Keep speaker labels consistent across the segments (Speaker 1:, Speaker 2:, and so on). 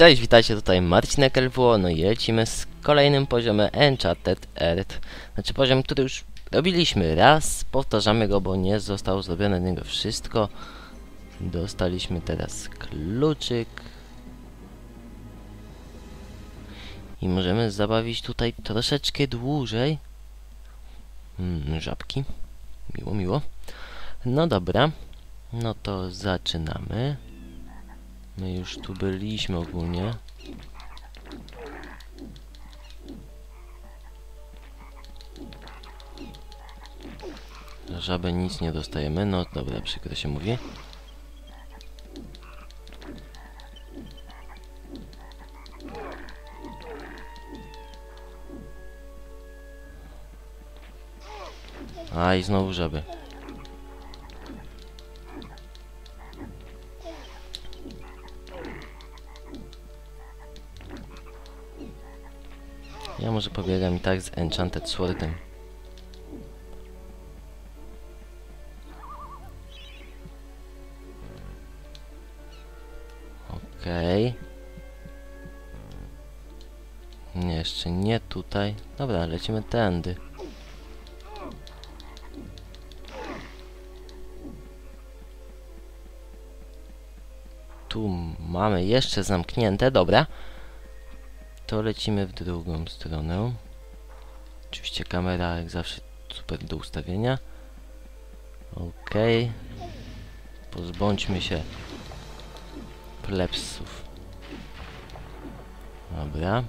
Speaker 1: Cześć, witajcie, tutaj Marcinek LWO, no i lecimy z kolejnym poziomem Enchanted Earth. Znaczy poziom, który już robiliśmy raz, powtarzamy go, bo nie zostało zrobione z niego wszystko. Dostaliśmy teraz kluczyk. I możemy zabawić tutaj troszeczkę dłużej. Mm, żabki. Miło, miło. No dobra. No to zaczynamy. My już tu byliśmy ogólnie. Żabę nic nie dostajemy. No dobra, przykro się mówi. A i znowu żaby. Ja może pobiegam i tak z Enchanted Swordem. Okej. Nie, jeszcze nie tutaj. Dobra, lecimy tędy. Tu mamy jeszcze zamknięte, dobra. To lecimy w drugą stronę. Oczywiście kamera jak zawsze super do ustawienia. Ok. Pozbądźmy się plebsów. Dobra.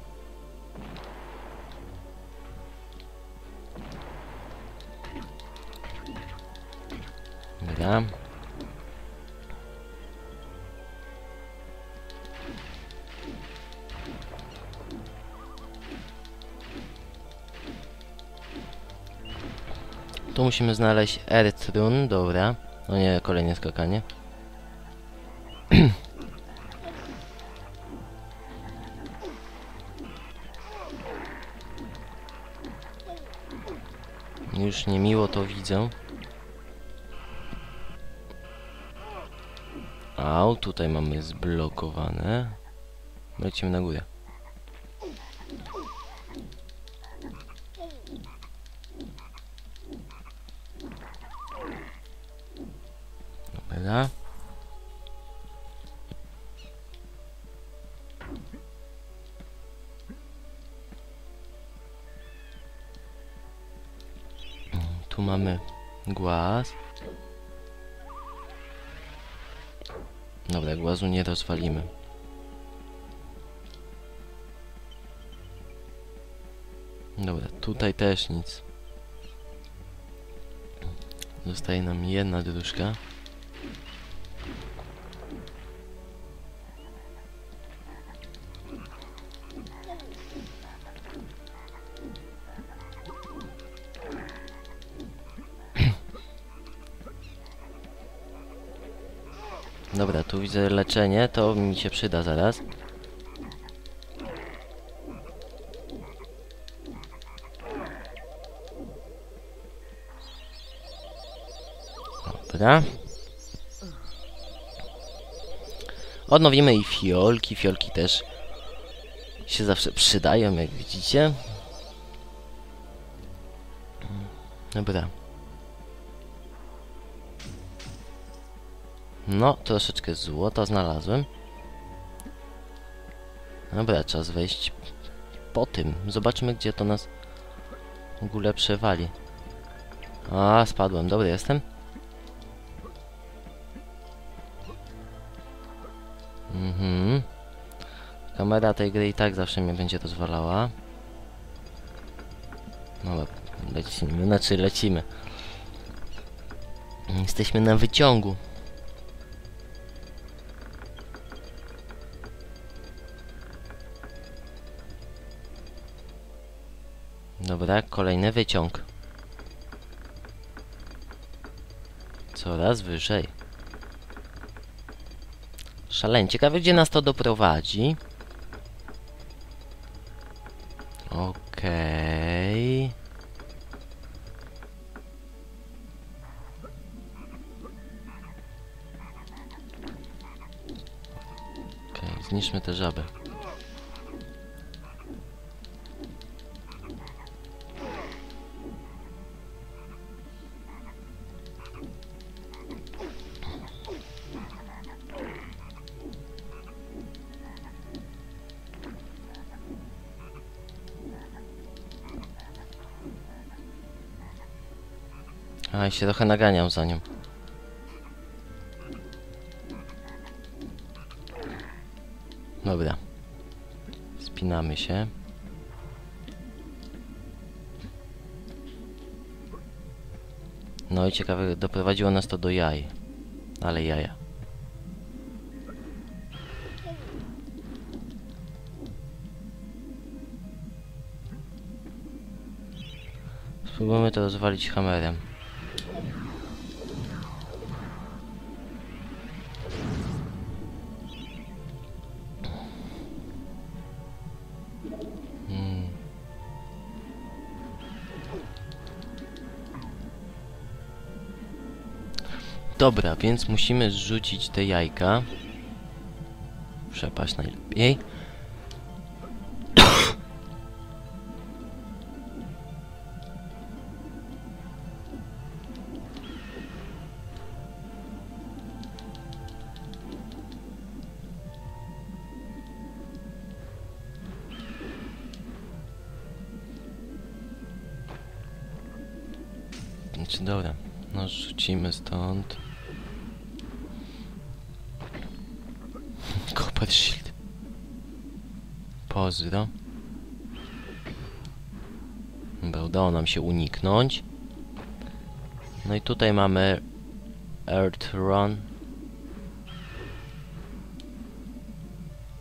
Speaker 1: Dobra. Tu musimy znaleźć Ertrun, dobra. No nie, kolejne skakanie. Już niemiło to widzę. Au, tutaj mamy zblokowane. Lecimy na górę. Mamy głaz. Dobra, głazu nie rozwalimy. Dobra, tutaj też nic. Zostaje nam jedna dróżka. Widzę leczenie, to mi się przyda zaraz. Dobra. Odnowimy i fiolki, fiolki też się zawsze przydają, jak widzicie. Dobra. No, troszeczkę złota znalazłem. Dobra, czas wejść po tym. Zobaczmy, gdzie to nas w ogóle przewali. A, spadłem. Dobry jestem. Mhm. Kamera tej gry i tak zawsze mnie będzie rozwalała. No lecimy, znaczy lecimy. Jesteśmy na wyciągu. Dobra, kolejny wyciąg. Coraz wyżej. Szalenie. Ciekawe, gdzie nas to doprowadzi. Okej. zniszczmy te żaby. A, i się trochę naganiam za nią. Dobra. Spinamy się. No i ciekawe, doprowadziło nas to do jaj. Ale jaja. Spróbujmy to rozwalić hamerem. Dobra, więc musimy zrzucić te jajka. Przepaść najlepiej. Znaczy, dobra. No, rzucimy stąd. Copper Shield. Pozdro. Dobra, udało nam się uniknąć. No i tutaj mamy Earth Run.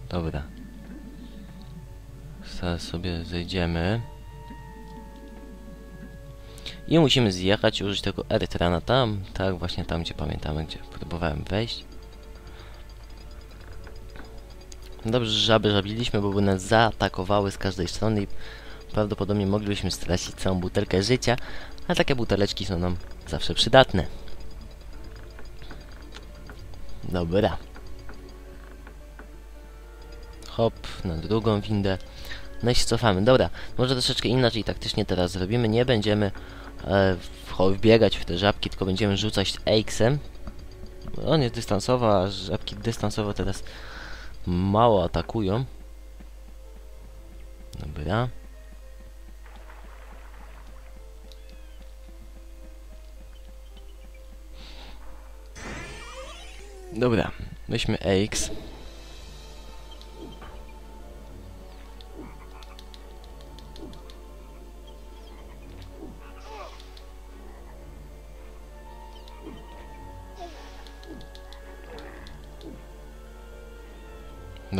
Speaker 1: Dobra. Zaraz sobie zejdziemy. I musimy zjechać użyć tego Erytrana tam, tak właśnie tam, gdzie pamiętamy, gdzie próbowałem wejść. Dobrze, że żaby żabiliśmy, bo by nas zaatakowały z każdej strony i prawdopodobnie moglibyśmy stracić całą butelkę życia, a takie buteleczki są nam zawsze przydatne. Dobra. Hop, na drugą windę. No i się cofamy. Dobra, może troszeczkę inaczej taktycznie teraz zrobimy. Nie będziemy e, wbiegać w te żabki, tylko będziemy rzucać Aixem. On jest dystansowy, a żabki dystansowo teraz mało atakują. Dobra. Dobra, weźmy Aix.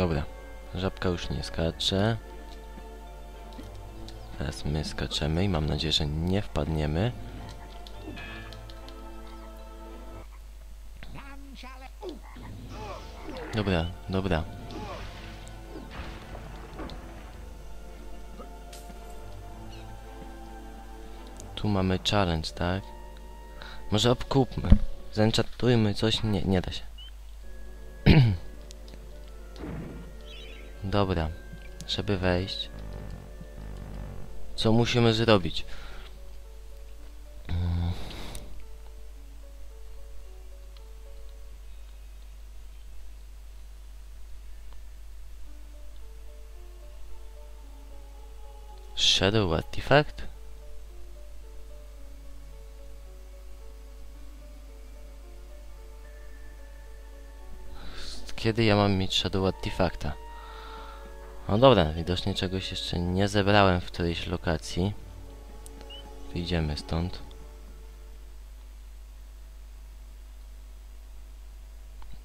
Speaker 1: Dobra, żabka już nie skacze. Teraz my skaczemy i mam nadzieję, że nie wpadniemy. Dobra, dobra. Tu mamy challenge, tak? Może obkupmy. Zenczatujmy coś. Nie, nie da się. Dobra, żeby wejść. Co musimy zrobić? Shadow Artifact? Kiedy ja mam mieć Shadow Artifacta? No dobra, widocznie czegoś jeszcze nie zebrałem w którejś lokacji. Wyjdziemy stąd.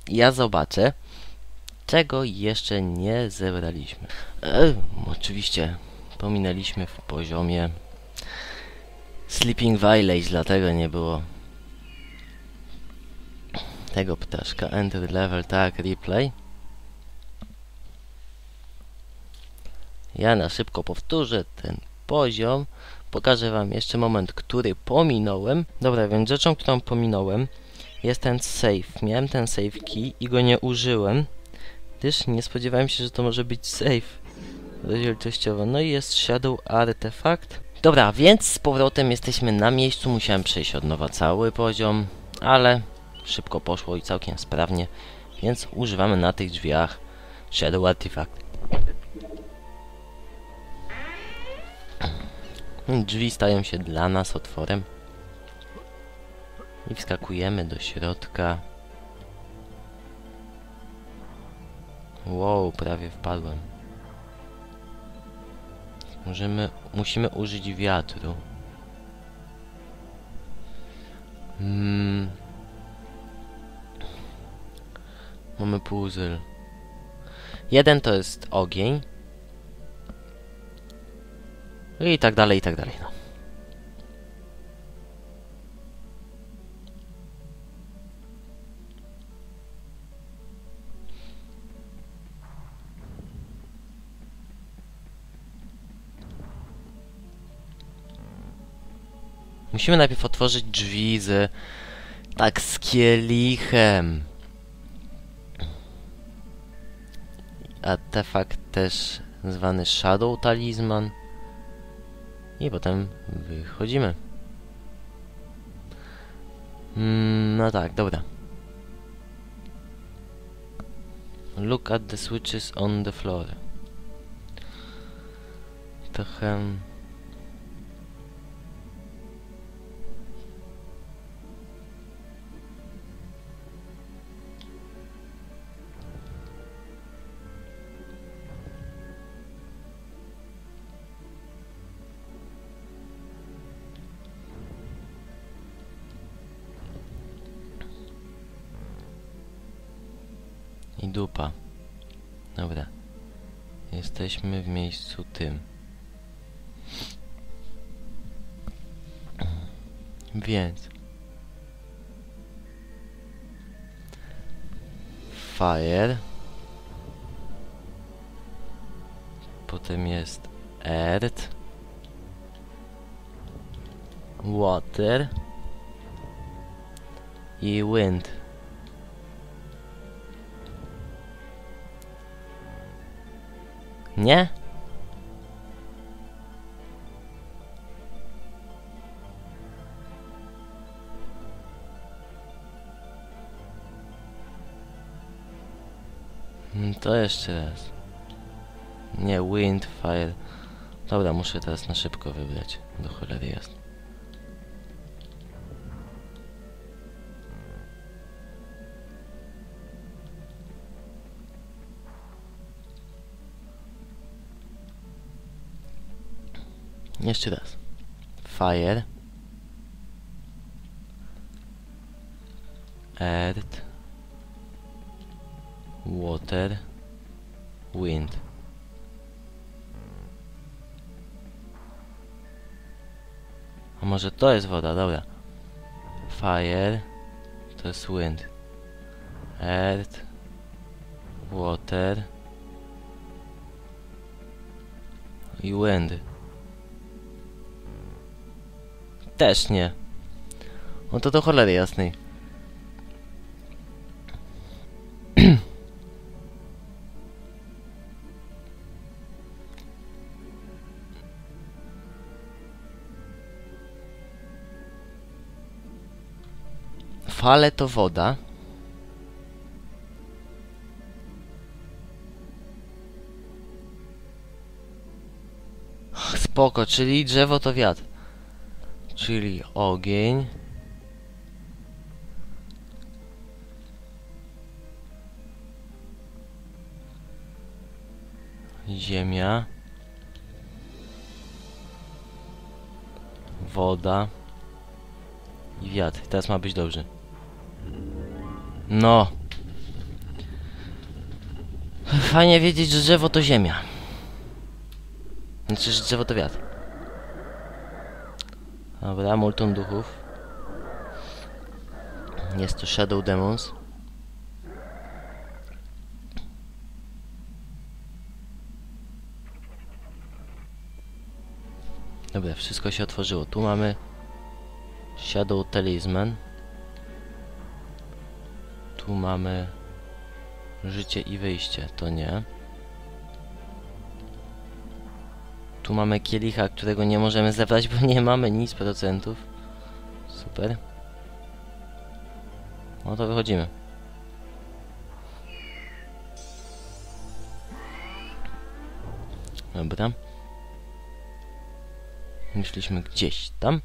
Speaker 1: Ja zobaczę, czego jeszcze nie zebraliśmy. E, oczywiście pominęliśmy w poziomie Sleeping Village, dlatego nie było tego ptaszka. Enter level, tak, replay. Ja na szybko powtórzę ten poziom. Pokażę wam jeszcze moment, który pominąłem. Dobra, więc rzeczą, którą pominąłem jest ten save. Miałem ten save key i go nie użyłem. Też nie spodziewałem się, że to może być safe rozdzielczościowo. No i jest Shadow Artefakt. Dobra, więc z powrotem jesteśmy na miejscu. Musiałem przejść od nowa cały poziom, ale szybko poszło i całkiem sprawnie. Więc używamy na tych drzwiach Shadow Artifact. Drzwi stają się dla nas otworem. I wskakujemy do środka. Wow, prawie wpadłem. Możemy, musimy użyć wiatru. Mm. Mamy puzzle. Jeden to jest ogień. I tak dalej, i tak dalej. No. Musimy najpierw otworzyć drzwi z... Tak, z kielichem. Artefakt też zwany Shadow Talisman. I potem wychodzimy. Mm, no tak, dobra. Look at the switches on the floor. Trochę... I dupa. Dobra. Jesteśmy w miejscu tym. Więc. Fire. Potem jest earth. Water. I wind. Nie? Mm, To jeszcze raz. Nie, wind, fire. Dobra, muszę teraz na szybko wybrać. Do cholery jasne. Jeszcze raz. Fire. Earth. Water. Wind. A może to jest woda, dobra. Fire. To jest wind. Earth. Water. I wind. Też nie. No to do cholery jasnej. Fale to woda. Spoko, czyli drzewo to wiatr. Czyli ogień. Ziemia. Woda. I wiatr. Teraz ma być dobrze. No. Fajnie wiedzieć, że drzewo to ziemia. Znaczy, że drzewo to wiatr. Dobra, multum duchów. Jest to Shadow Demons. Dobra, wszystko się otworzyło. Tu mamy Shadow Talisman. Tu mamy Życie i wyjście, to nie. Tu mamy kielicha, którego nie możemy zebrać, bo nie mamy nic procentów. Super. No to wychodzimy. Dobra. Myśleliśmy gdzieś tam.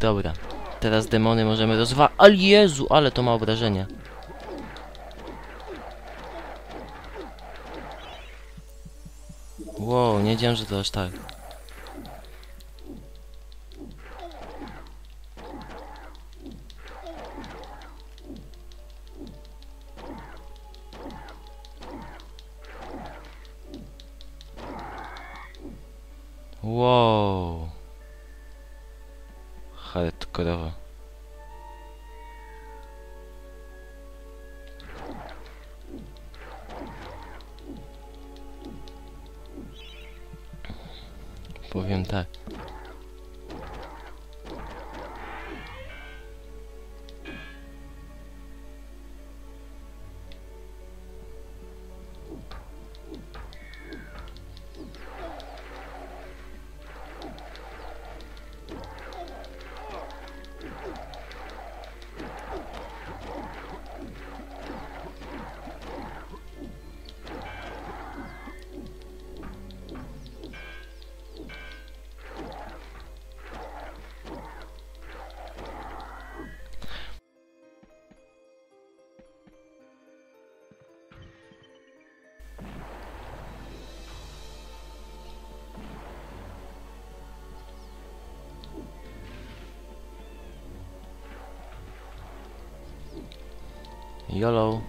Speaker 1: Dobra. Teraz demony możemy rozwa... Ale Jezu, ale to ma obrażenia. Wow, nie wiedziałem, że to aż tak. Powiem tak. YOLO.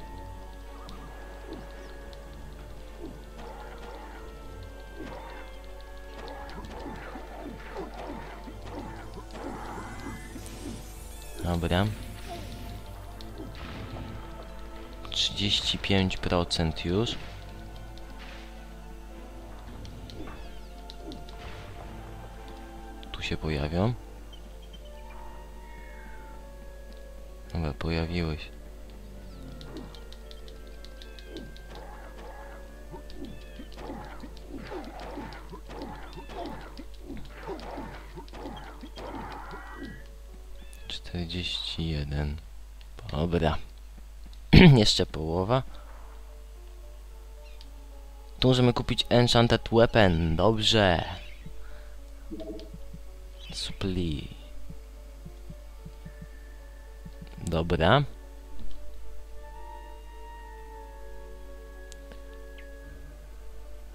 Speaker 1: Dobra. 35% już. Tu się pojawią. Dobra, pojawiłeś. Dobra. Jeszcze połowa. Tu możemy kupić Enchanted Weapon. Dobrze. Supply. Dobra.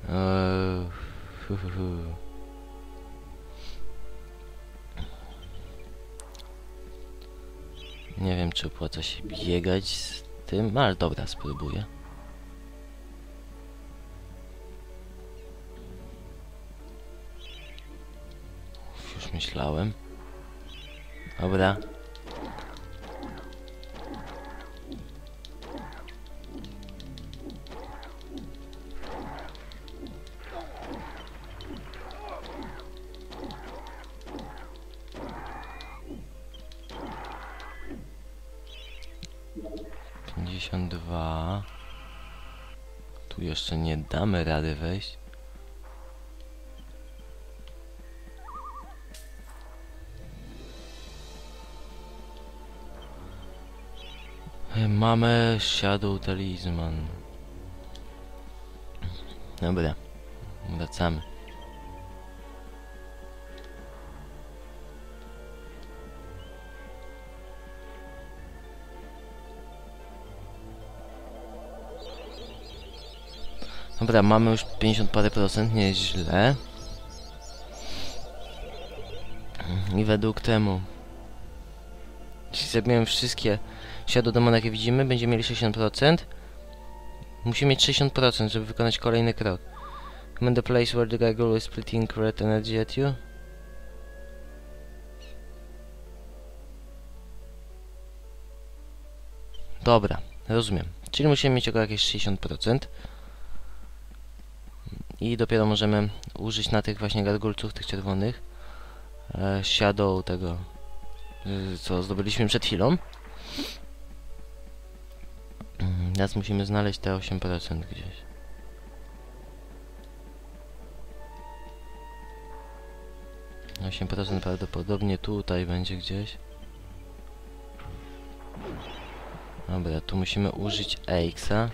Speaker 1: Eee, Nie wiem, czy opłaca się biegać z tym, ale dobra, spróbuję. Już myślałem. Dobra. Tu jeszcze nie damy rady wejść. Mamy Shadow Talisman. Dobra. Wracamy. Dobra, mamy już 50 parę procent, nie jest źle. I według temu jeśli zabijemy wszystkie Shadow Demon, jakie widzimy, będziemy mieli 60%. Musimy mieć 60%, żeby wykonać kolejny krok. Command the place where the gargoyle is splitting red energy at you. Dobra, rozumiem. Czyli musimy mieć około jakieś 60%. I dopiero możemy użyć na tych właśnie gargulców, tych czerwonych. E, shadow tego y, co zdobyliśmy przed chwilą. Mm, Teraz musimy znaleźć te 8% gdzieś. Osiem procent prawdopodobnie tutaj będzie gdzieś. Dobra, tu musimy użyć EX-a.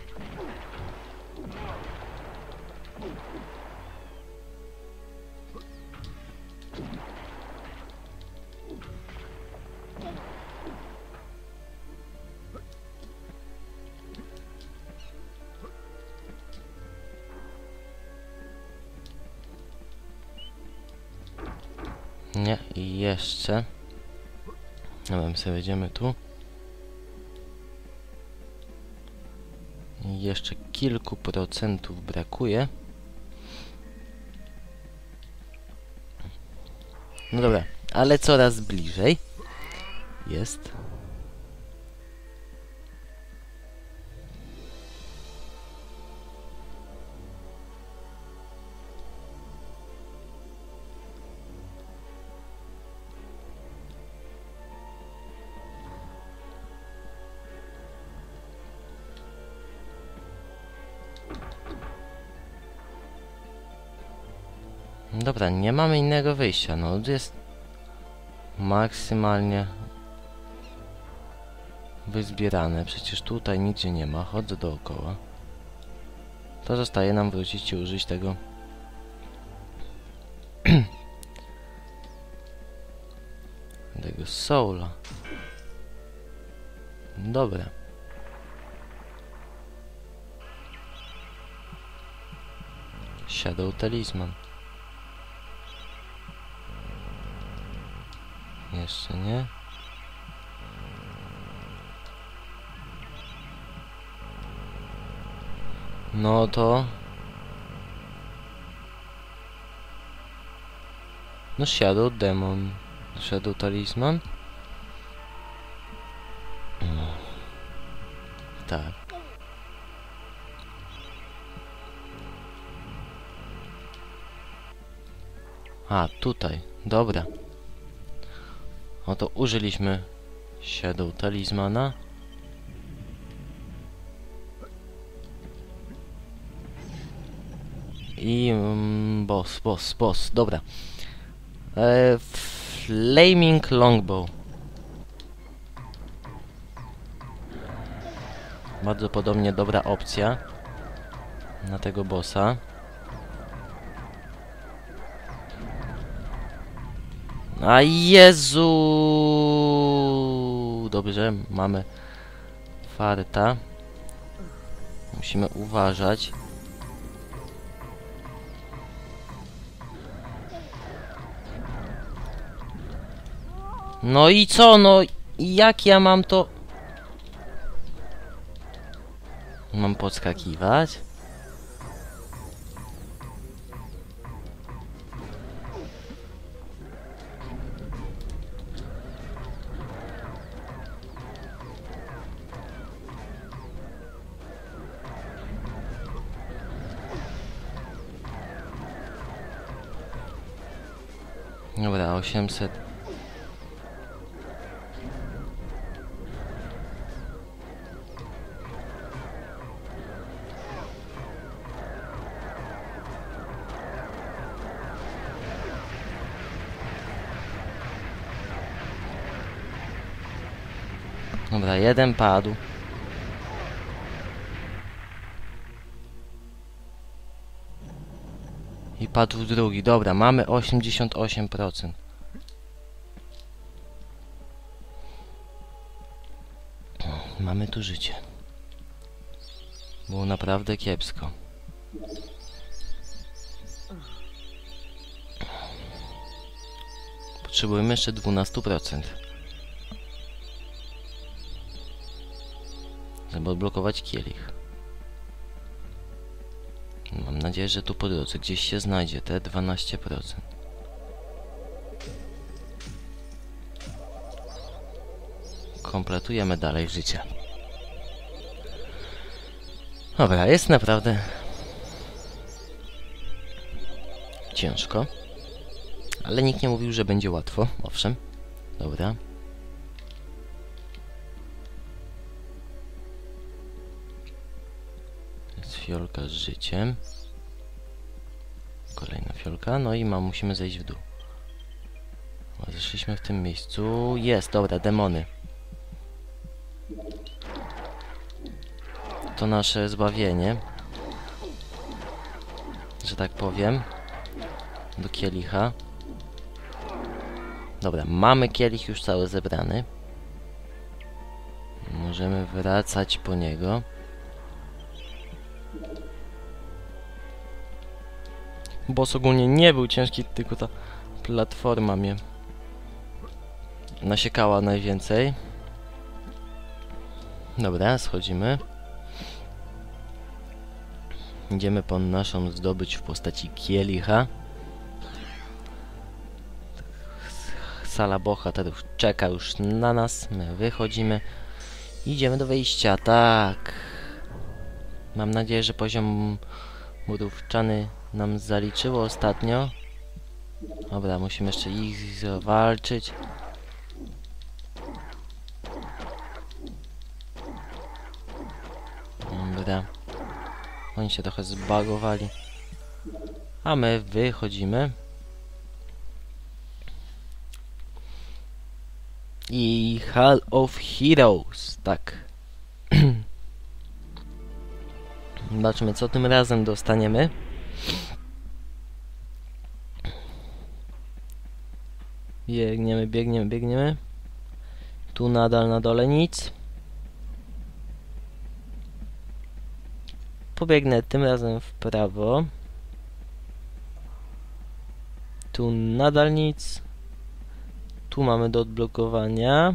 Speaker 1: Nie, i jeszcze. Dobra, my sobie wejdziemy tu. Jeszcze kilku procentów brakuje. No dobra, ale coraz bliżej jest. Dobra, nie mamy innego wyjścia. No, jest maksymalnie wyzbierane. Przecież tutaj nigdzie nie ma. Chodzę dookoła. To zostaje nam wrócić i użyć tego. tego soula. Dobra. Shadow Talisman. Jeszcze nie. No to... No Shadow Demon. Shadow Talisman. Tak. A, tutaj. Dobra. Oto użyliśmy Shadow Talismana. I mm, boss, boss, boss, dobra. E, Flaming Longbow. Bardzo podobnie dobra opcja na tego bossa. A Jezu! Dobrze, mamy farta. Musimy uważać. No i co? No jak ja mam to... Mam podskakiwać? 800. Dobra, jeden padł. I padł drugi. Dobra, mamy 88%. Mamy tu życie. Było naprawdę kiepsko. Potrzebujemy jeszcze 12%. Żeby odblokować kielich. Mam nadzieję, że tu po drodze gdzieś się znajdzie te 12%. kompletujemy dalej życie. Dobra, jest naprawdę ciężko. Ale nikt nie mówił, że będzie łatwo. Owszem. Dobra. Jest fiolka z życiem. Kolejna fiolka. No i ma, musimy zejść w dół. Zeszliśmy w tym miejscu. Jest, dobra, demony. To nasze zbawienie. Że tak powiem. Do kielicha. Dobra, mamy kielich już cały zebrany. Możemy wracać po niego. Boss ogólnie nie był ciężki, tylko ta platforma mnie nasiekała najwięcej. Dobra, schodzimy. Idziemy po naszą zdobycz w postaci kielicha. Sala bohaterów czeka już na nas. My wychodzimy. Idziemy do wyjścia, tak. Mam nadzieję, że poziom murówczany nam zaliczyło ostatnio. Dobra, musimy jeszcze ich zawalczyć. Dobra. Oni się trochę zbagowali. A my wychodzimy. I Hall of Heroes, tak. Zobaczmy, co tym razem dostaniemy. Biegniemy, biegniemy, biegniemy. Tu nadal na dole nic. Pobiegnę tym razem w prawo. Tu nadal nic. Tu mamy do odblokowania.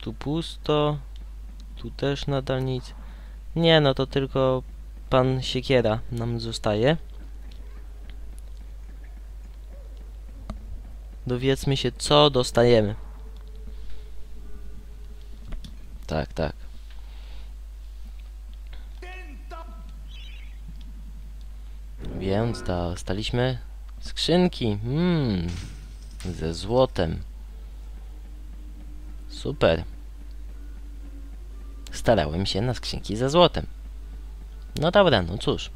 Speaker 1: Tu pusto. Tu też nadal nic. Nie, no to tylko pan Siekiera nam zostaje. Dowiedzmy się, co dostajemy. Tak, tak. Więc dostaliśmy skrzynki. Hmm, ze złotem. Super. Starałem się na skrzynki ze złotem. No dobra, no cóż.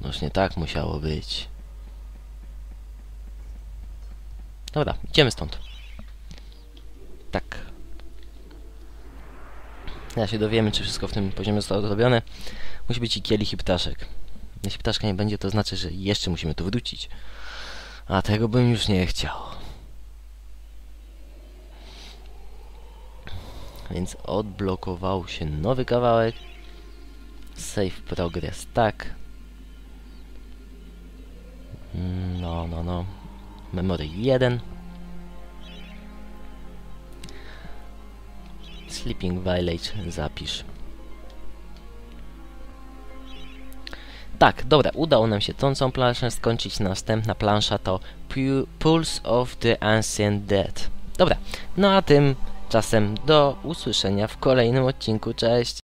Speaker 1: Noż nie tak musiało być. Dobra, idziemy stąd. Tak. Ja się dowiemy, czy wszystko w tym poziomie zostało zrobione. Musi być i kielich i ptaszek. Jeśli ptaszka nie będzie, to znaczy, że jeszcze musimy tu wrócić. A tego bym już nie chciał. Więc odblokował się nowy kawałek. Save progress, tak. No, no, no. Memory 1. Sleeping Village zapisz. Tak, dobra, udało nam się tą całą planszę skończyć. Następna plansza to Pu Pulse of the Ancient Dead. Dobra, no a tymczasem do usłyszenia w kolejnym odcinku. Cześć!